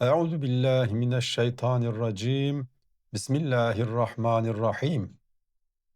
Euzu billahi mineşşeytanirracim. Bismillahirrahmanirrahim.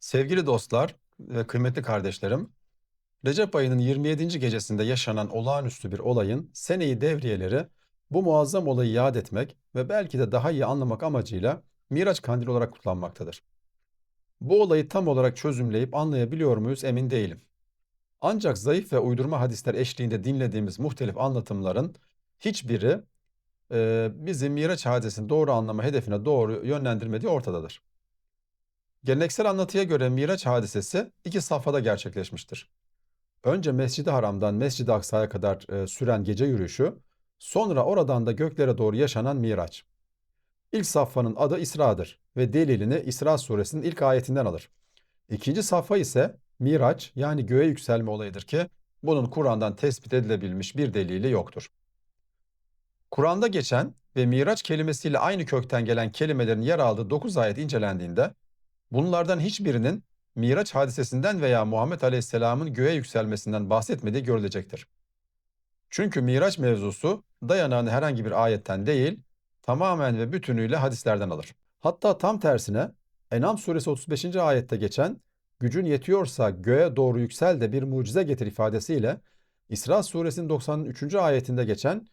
Sevgili dostlar ve kıymetli kardeşlerim, Recep ayının 27. gecesinde yaşanan olağanüstü bir olayın seneyi devriyeleri bu muazzam olayı yad etmek ve belki de daha iyi anlamak amacıyla Miraç Kandili olarak kutlanmaktadır. Bu olayı tam olarak çözümleyip anlayabiliyor muyuz emin değilim. Ancak zayıf ve uydurma hadisler eşliğinde dinlediğimiz muhtelif anlatımların hiçbiri e, bizi Miraç hadisesini doğru anlama hedefine doğru yönlendirmediği ortadadır. Geleneksel anlatıya göre Miraç hadisesi iki safhada gerçekleşmiştir. Önce Mescid-i Haram'dan Mescid-i Aksa'ya kadar e, süren gece yürüyüşü, sonra oradan da göklere doğru yaşanan Miraç. İlk safhanın adı İsra'dır ve delilini İsra suresinin ilk ayetinden alır. İkinci safha ise Miraç yani göğe yükselme olayıdır ki bunun Kur'an'dan tespit edilebilmiş bir delili yoktur. Kur'an'da geçen ve Miraç kelimesiyle aynı kökten gelen kelimelerin yer aldığı 9 ayet incelendiğinde bunlardan hiçbirinin Miraç hadisesinden veya Muhammed Aleyhisselam'ın göğe yükselmesinden bahsetmediği görülecektir. Çünkü Miraç mevzusu dayanağını herhangi bir ayetten değil, tamamen ve bütünüyle hadislerden alır. Hatta tam tersine Enam suresi 35. ayette geçen gücün yetiyorsa göğe doğru yüksel de bir mucize getir ifadesiyle İsra suresinin 93. ayetinde geçen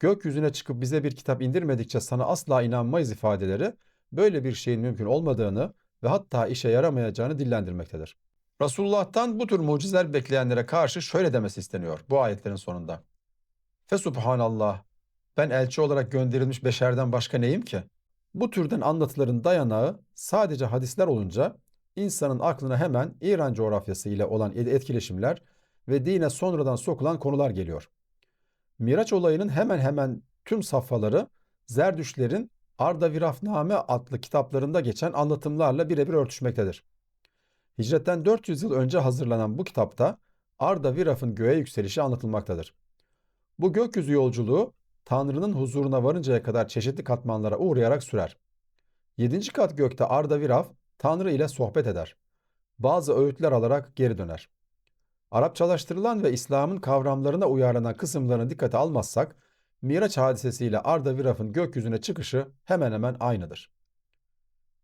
gökyüzüne çıkıp bize bir kitap indirmedikçe sana asla inanmayız ifadeleri böyle bir şeyin mümkün olmadığını ve hatta işe yaramayacağını dillendirmektedir. Resulullah'tan bu tür mucizeler bekleyenlere karşı şöyle demesi isteniyor bu ayetlerin sonunda. Fesubhanallah, ben elçi olarak gönderilmiş beşerden başka neyim ki? Bu türden anlatıların dayanağı sadece hadisler olunca insanın aklına hemen İran coğrafyası ile olan etkileşimler ve dine sonradan sokulan konular geliyor. Miraç olayının hemen hemen tüm safhaları Zerdüşlerin Ardavirafname adlı kitaplarında geçen anlatımlarla birebir örtüşmektedir. Hicretten 400 yıl önce hazırlanan bu kitapta Ardaviraf'ın göğe yükselişi anlatılmaktadır. Bu gökyüzü yolculuğu Tanrı'nın huzuruna varıncaya kadar çeşitli katmanlara uğrayarak sürer. Yedinci kat gökte Ardaviraf Tanrı ile sohbet eder. Bazı öğütler alarak geri döner. Arapçalaştırılan ve İslam'ın kavramlarına uyarlanan kısımlarını dikkate almazsak, Miraç hadisesiyle Ardaviraf'ın gökyüzüne çıkışı hemen hemen aynıdır.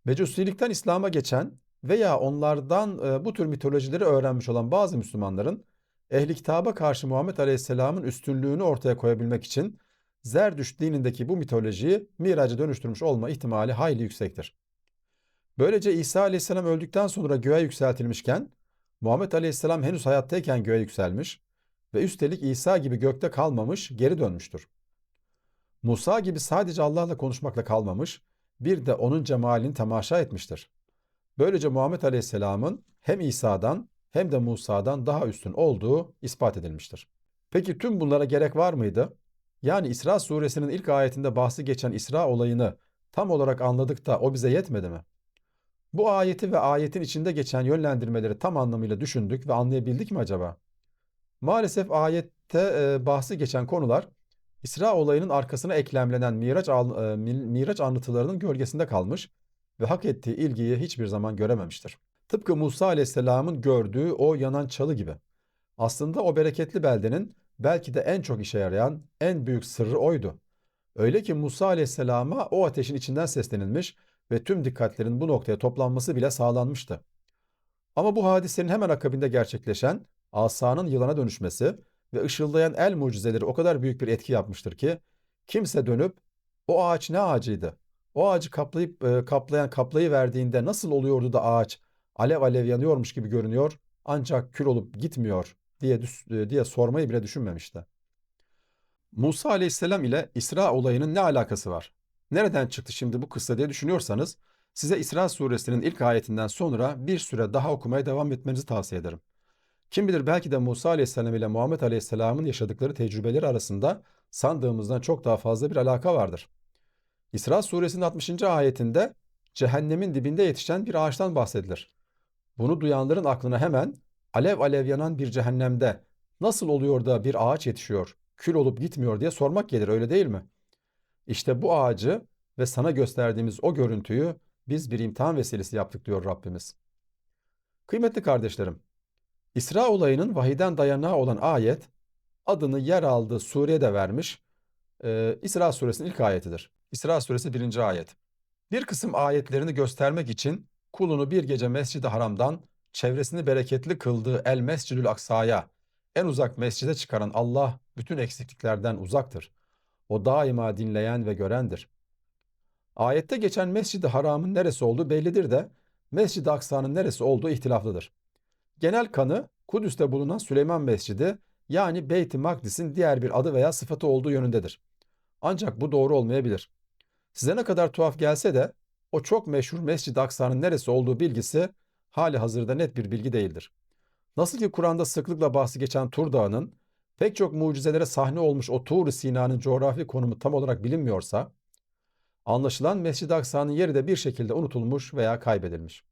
Mecusilikten İslam'a geçen veya onlardan e, bu tür mitolojileri öğrenmiş olan bazı Müslümanların ehli kitaba karşı Muhammed Aleyhisselam'ın üstünlüğünü ortaya koyabilmek için Zerdüş dinindeki bu mitolojiyi miraca dönüştürmüş olma ihtimali hayli yüksektir. Böylece İsa Aleyhisselam öldükten sonra göğe yükseltilmişken Muhammed Aleyhisselam henüz hayattayken göğe yükselmiş ve üstelik İsa gibi gökte kalmamış, geri dönmüştür. Musa gibi sadece Allah'la konuşmakla kalmamış, bir de onun cemalini temaşa etmiştir. Böylece Muhammed Aleyhisselam'ın hem İsa'dan hem de Musa'dan daha üstün olduğu ispat edilmiştir. Peki tüm bunlara gerek var mıydı? Yani İsra suresinin ilk ayetinde bahsi geçen İsra olayını tam olarak anladık da o bize yetmedi mi? Bu ayeti ve ayetin içinde geçen yönlendirmeleri tam anlamıyla düşündük ve anlayabildik mi acaba? Maalesef ayette e, bahsi geçen konular İsra olayının arkasına eklemlenen Miraç, e, Miraç anlatılarının gölgesinde kalmış ve hak ettiği ilgiyi hiçbir zaman görememiştir. Tıpkı Musa aleyhisselamın gördüğü o yanan çalı gibi. Aslında o bereketli beldenin belki de en çok işe yarayan en büyük sırrı oydu. Öyle ki Musa aleyhisselama o ateşin içinden seslenilmiş ve tüm dikkatlerin bu noktaya toplanması bile sağlanmıştı. Ama bu hadisenin hemen akabinde gerçekleşen asanın yılana dönüşmesi ve ışıldayan el mucizeleri o kadar büyük bir etki yapmıştır ki kimse dönüp o ağaç ne ağacıydı? O ağacı kaplayıp e, kaplayan kaplayı verdiğinde nasıl oluyordu da ağaç alev alev yanıyormuş gibi görünüyor ancak kül olup gitmiyor diye e, diye sormayı bile düşünmemişti. Musa aleyhisselam ile İsra olayının ne alakası var? Nereden çıktı şimdi bu kıssa diye düşünüyorsanız size İsra suresinin ilk ayetinden sonra bir süre daha okumaya devam etmenizi tavsiye ederim. Kim bilir belki de Musa aleyhisselam ile Muhammed aleyhisselamın yaşadıkları tecrübeleri arasında sandığımızdan çok daha fazla bir alaka vardır. İsra suresinin 60. ayetinde cehennemin dibinde yetişen bir ağaçtan bahsedilir. Bunu duyanların aklına hemen alev alev yanan bir cehennemde nasıl oluyor da bir ağaç yetişiyor, kül olup gitmiyor diye sormak gelir öyle değil mi? İşte bu ağacı ve sana gösterdiğimiz o görüntüyü biz bir imtihan vesilesi yaptık diyor Rabbimiz. Kıymetli kardeşlerim, İsra olayının vahiden dayanağı olan ayet adını yer aldığı sureye de vermiş Eee, İsra suresinin ilk ayetidir. İsra suresi 1. ayet. Bir kısım ayetlerini göstermek için kulunu bir gece Mescid-i Haram'dan çevresini bereketli kıldığı El Mescidül Aksa'ya en uzak mescide çıkaran Allah bütün eksikliklerden uzaktır. O daima dinleyen ve görendir. Ayette geçen Mescid-i Haram'ın neresi olduğu bellidir de Mescid-i Aksa'nın neresi olduğu ihtilaflıdır. Genel kanı Kudüs'te bulunan Süleyman Mescidi yani Beyt-i Makdis'in diğer bir adı veya sıfatı olduğu yönündedir. Ancak bu doğru olmayabilir. Size ne kadar tuhaf gelse de o çok meşhur Mescid-i Aksa'nın neresi olduğu bilgisi hali hazırda net bir bilgi değildir. Nasıl ki Kur'an'da sıklıkla bahsi geçen Tur Dağı'nın pek çok mucizelere sahne olmuş o Tur-i Sina'nın coğrafi konumu tam olarak bilinmiyorsa, anlaşılan Mescid-i Aksa'nın yeri de bir şekilde unutulmuş veya kaybedilmiş.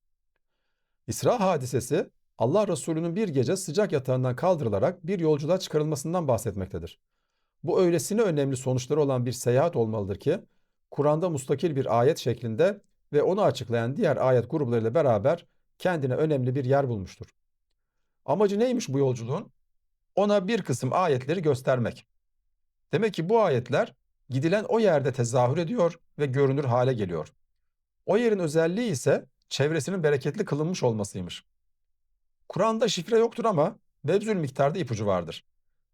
İsra hadisesi Allah Resulü'nün bir gece sıcak yatağından kaldırılarak bir yolculuğa çıkarılmasından bahsetmektedir. Bu öylesine önemli sonuçları olan bir seyahat olmalıdır ki, Kur'an'da mustakil bir ayet şeklinde ve onu açıklayan diğer ayet gruplarıyla beraber kendine önemli bir yer bulmuştur. Amacı neymiş bu yolculuğun? Ona bir kısım ayetleri göstermek. Demek ki bu ayetler gidilen o yerde tezahür ediyor ve görünür hale geliyor. O yerin özelliği ise çevresinin bereketli kılınmış olmasıymış. Kur'an'da şifre yoktur ama mevzül miktarda ipucu vardır.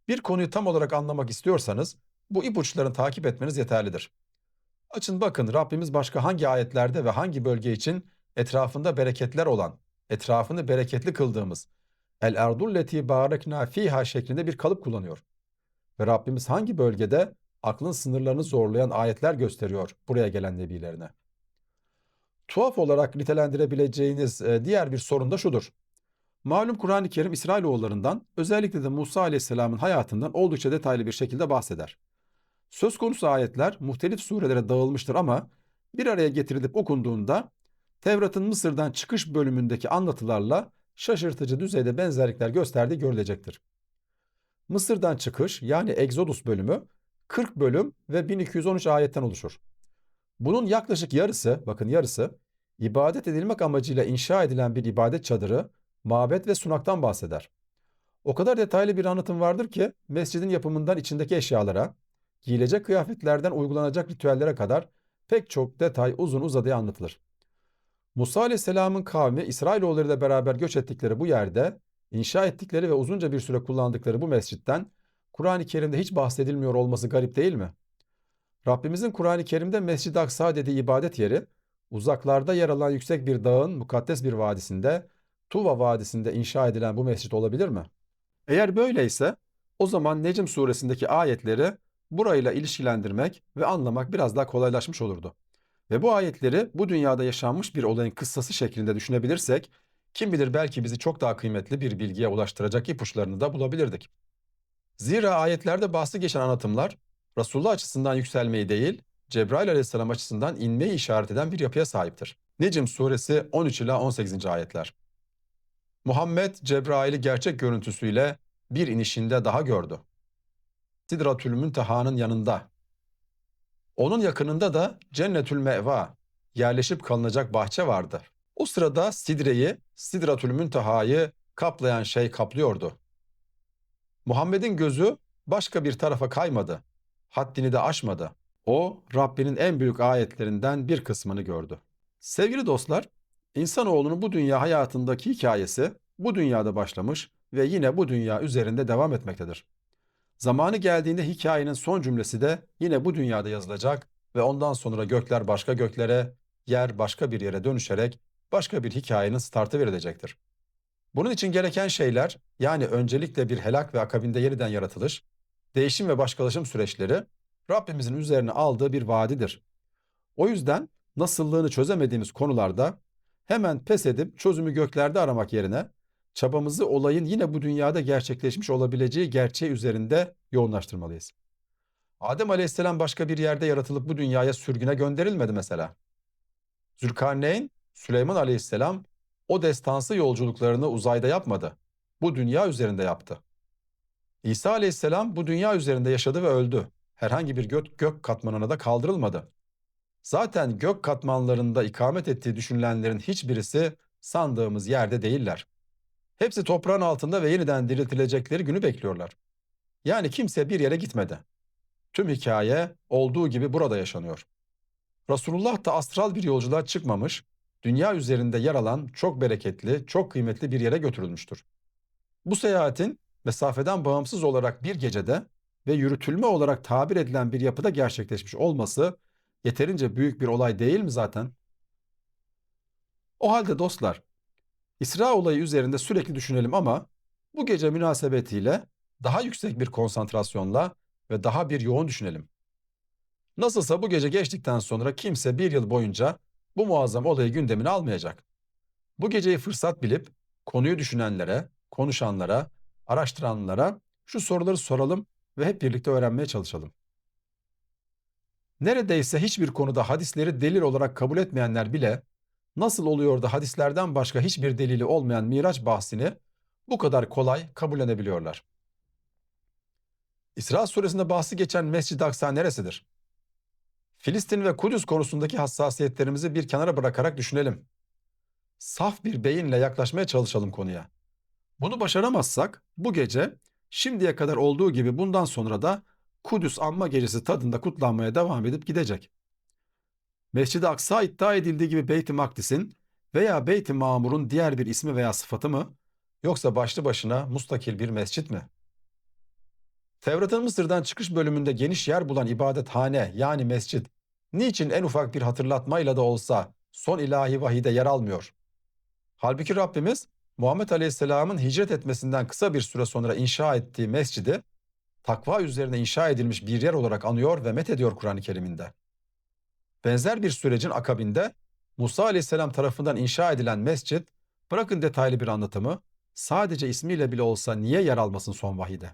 Bir konuyu tam olarak anlamak istiyorsanız bu ipuçlarını takip etmeniz yeterlidir. Açın bakın Rabbimiz başka hangi ayetlerde ve hangi bölge için etrafında bereketler olan, etrafını bereketli kıldığımız el erdulleti barekna fiha şeklinde bir kalıp kullanıyor. Ve Rabbimiz hangi bölgede aklın sınırlarını zorlayan ayetler gösteriyor buraya gelen nebilerine. Tuhaf olarak nitelendirebileceğiniz e, diğer bir sorun da şudur. Malum Kur'an-ı Kerim İsrailoğullarından özellikle de Musa Aleyhisselam'ın hayatından oldukça detaylı bir şekilde bahseder. Söz konusu ayetler muhtelif surelere dağılmıştır ama bir araya getirilip okunduğunda Tevrat'ın Mısır'dan çıkış bölümündeki anlatılarla şaşırtıcı düzeyde benzerlikler gösterdiği görülecektir. Mısır'dan çıkış yani Exodus bölümü 40 bölüm ve 1213 ayetten oluşur. Bunun yaklaşık yarısı, bakın yarısı, ibadet edilmek amacıyla inşa edilen bir ibadet çadırı, mabet ve sunaktan bahseder. O kadar detaylı bir anlatım vardır ki mescidin yapımından içindeki eşyalara, giyilecek kıyafetlerden uygulanacak ritüellere kadar pek çok detay uzun uzadıya anlatılır. Musa Aleyhisselam'ın kavmi İsrailoğulları ile beraber göç ettikleri bu yerde inşa ettikleri ve uzunca bir süre kullandıkları bu mescitten Kur'an-ı Kerim'de hiç bahsedilmiyor olması garip değil mi? Rabbimizin Kur'an-ı Kerim'de Mescid-i Aksa dediği ibadet yeri uzaklarda yer alan yüksek bir dağın mukaddes bir vadisinde Tuva Vadisi'nde inşa edilen bu mescit olabilir mi? Eğer böyleyse o zaman Necm suresindeki ayetleri burayla ilişkilendirmek ve anlamak biraz daha kolaylaşmış olurdu. Ve bu ayetleri bu dünyada yaşanmış bir olayın kıssası şeklinde düşünebilirsek kim bilir belki bizi çok daha kıymetli bir bilgiye ulaştıracak ipuçlarını da bulabilirdik. Zira ayetlerde bahsi geçen anlatımlar Resulullah açısından yükselmeyi değil, Cebrail aleyhisselam açısından inmeyi işaret eden bir yapıya sahiptir. Necm suresi 13 ila 18. ayetler. Muhammed Cebrail'i gerçek görüntüsüyle bir inişinde daha gördü. Sidratül Münteha'nın yanında. Onun yakınında da Cennetül Meva, yerleşip kalınacak bahçe vardı. O sırada Sidre'yi, Sidratül Münteha'yı kaplayan şey kaplıyordu. Muhammed'in gözü başka bir tarafa kaymadı. Haddini de aşmadı. O Rabbinin en büyük ayetlerinden bir kısmını gördü. Sevgili dostlar, insanoğlunun bu dünya hayatındaki hikayesi bu dünyada başlamış ve yine bu dünya üzerinde devam etmektedir. Zamanı geldiğinde hikayenin son cümlesi de yine bu dünyada yazılacak ve ondan sonra gökler başka göklere, yer başka bir yere dönüşerek başka bir hikayenin startı verilecektir. Bunun için gereken şeyler yani öncelikle bir helak ve akabinde yeniden yaratılış, değişim ve başkalaşım süreçleri Rabbimizin üzerine aldığı bir vaadidir. O yüzden nasıllığını çözemediğimiz konularda hemen pes edip çözümü göklerde aramak yerine çabamızı olayın yine bu dünyada gerçekleşmiş olabileceği gerçeği üzerinde yoğunlaştırmalıyız. Adem Aleyhisselam başka bir yerde yaratılıp bu dünyaya sürgüne gönderilmedi mesela. Zülkarneyn, Süleyman Aleyhisselam o destansı yolculuklarını uzayda yapmadı. Bu dünya üzerinde yaptı. İsa Aleyhisselam bu dünya üzerinde yaşadı ve öldü. Herhangi bir gök, gök katmanına da kaldırılmadı. Zaten gök katmanlarında ikamet ettiği düşünülenlerin hiçbirisi sandığımız yerde değiller. Hepsi toprağın altında ve yeniden diriltilecekleri günü bekliyorlar. Yani kimse bir yere gitmedi. Tüm hikaye olduğu gibi burada yaşanıyor. Resulullah da astral bir yolculuğa çıkmamış, dünya üzerinde yer alan çok bereketli, çok kıymetli bir yere götürülmüştür. Bu seyahatin mesafeden bağımsız olarak bir gecede ve yürütülme olarak tabir edilen bir yapıda gerçekleşmiş olması yeterince büyük bir olay değil mi zaten? O halde dostlar, İsra olayı üzerinde sürekli düşünelim ama bu gece münasebetiyle daha yüksek bir konsantrasyonla ve daha bir yoğun düşünelim. Nasılsa bu gece geçtikten sonra kimse bir yıl boyunca bu muazzam olayı gündemine almayacak. Bu geceyi fırsat bilip konuyu düşünenlere, konuşanlara, araştıranlara şu soruları soralım ve hep birlikte öğrenmeye çalışalım. Neredeyse hiçbir konuda hadisleri delil olarak kabul etmeyenler bile nasıl oluyor da hadislerden başka hiçbir delili olmayan Miraç bahsini bu kadar kolay kabullenebiliyorlar. İsra suresinde bahsi geçen Mescid-i Aksa neresidir? Filistin ve Kudüs konusundaki hassasiyetlerimizi bir kenara bırakarak düşünelim. Saf bir beyinle yaklaşmaya çalışalım konuya. Bunu başaramazsak bu gece şimdiye kadar olduğu gibi bundan sonra da Kudüs Anma Gecesi tadında kutlanmaya devam edip gidecek. Mescid-i Aksa iddia edildiği gibi Beyt-i Makdis'in veya Beyt-i Mamur'un diğer bir ismi veya sıfatı mı yoksa başlı başına mustakil bir mescit mi? Tevrat'ın Mısır'dan çıkış bölümünde geniş yer bulan ibadethane yani mescid niçin en ufak bir hatırlatmayla da olsa son ilahi vahide yer almıyor? Halbuki Rabbimiz Muhammed Aleyhisselam'ın hicret etmesinden kısa bir süre sonra inşa ettiği mescidi takva üzerine inşa edilmiş bir yer olarak anıyor ve met ediyor Kur'an-ı Kerim'inde. Benzer bir sürecin akabinde Musa Aleyhisselam tarafından inşa edilen mescit, bırakın detaylı bir anlatımı, sadece ismiyle bile olsa niye yer almasın son vahide?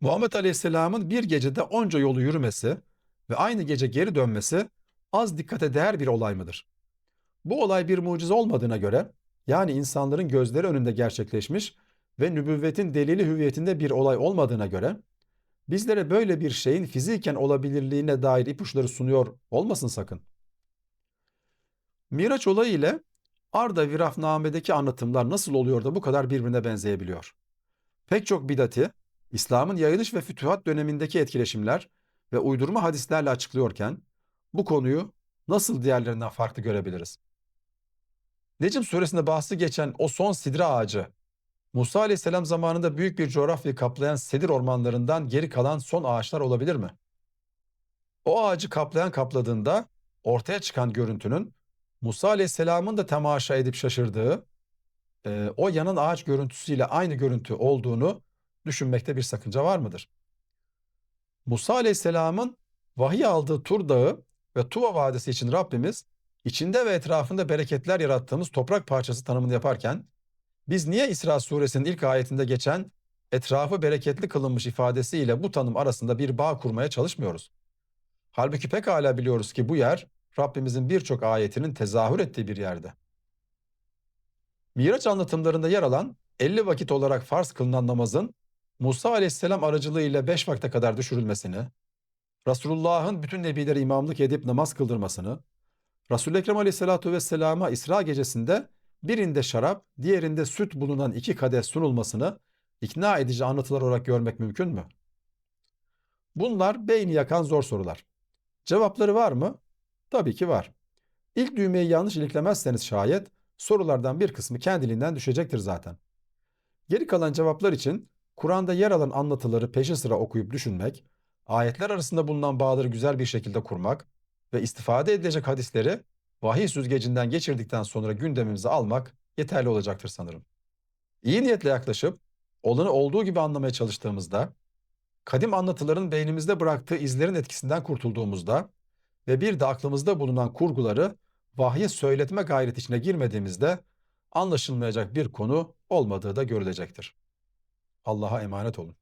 Muhammed Aleyhisselam'ın bir gecede onca yolu yürümesi ve aynı gece geri dönmesi az dikkate değer bir olay mıdır? Bu olay bir mucize olmadığına göre, yani insanların gözleri önünde gerçekleşmiş ve nübüvvetin delili hüviyetinde bir olay olmadığına göre, bizlere böyle bir şeyin fiziken olabilirliğine dair ipuçları sunuyor olmasın sakın. Miraç olayı ile Arda Virafname'deki anlatımlar nasıl oluyor da bu kadar birbirine benzeyebiliyor? Pek çok bidati, İslam'ın yayılış ve fütühat dönemindeki etkileşimler ve uydurma hadislerle açıklıyorken bu konuyu nasıl diğerlerinden farklı görebiliriz? Necm suresinde bahsi geçen o son sidra ağacı, Musa aleyhisselam zamanında büyük bir coğrafyayı kaplayan sedir ormanlarından geri kalan son ağaçlar olabilir mi? O ağacı kaplayan kapladığında ortaya çıkan görüntünün Musa aleyhisselamın da temaşa edip şaşırdığı e, o yanan ağaç görüntüsüyle aynı görüntü olduğunu düşünmekte bir sakınca var mıdır? Musa aleyhisselamın vahiy aldığı Tur Dağı ve Tuva Vadisi için Rabbimiz içinde ve etrafında bereketler yarattığımız toprak parçası tanımını yaparken biz niye İsra suresinin ilk ayetinde geçen etrafı bereketli kılınmış ifadesiyle bu tanım arasında bir bağ kurmaya çalışmıyoruz? Halbuki pekala biliyoruz ki bu yer Rabbimizin birçok ayetinin tezahür ettiği bir yerde. Miraç anlatımlarında yer alan 50 vakit olarak farz kılınan namazın Musa aleyhisselam aracılığıyla 5 vakte kadar düşürülmesini, Resulullah'ın bütün nebilere imamlık edip namaz kıldırmasını, Resul-i Ekrem aleyhissalatu vesselama İsra gecesinde birinde şarap, diğerinde süt bulunan iki kadeh sunulmasını ikna edici anlatılar olarak görmek mümkün mü? Bunlar beyni yakan zor sorular. Cevapları var mı? Tabii ki var. İlk düğmeyi yanlış iliklemezseniz şayet sorulardan bir kısmı kendiliğinden düşecektir zaten. Geri kalan cevaplar için Kur'an'da yer alan anlatıları peşi sıra okuyup düşünmek, ayetler arasında bulunan bağları güzel bir şekilde kurmak ve istifade edilecek hadisleri vahiy süzgecinden geçirdikten sonra gündemimize almak yeterli olacaktır sanırım. İyi niyetle yaklaşıp olanı olduğu gibi anlamaya çalıştığımızda, kadim anlatıların beynimizde bıraktığı izlerin etkisinden kurtulduğumuzda ve bir de aklımızda bulunan kurguları vahye söyletme gayreti içine girmediğimizde anlaşılmayacak bir konu olmadığı da görülecektir. Allah'a emanet olun.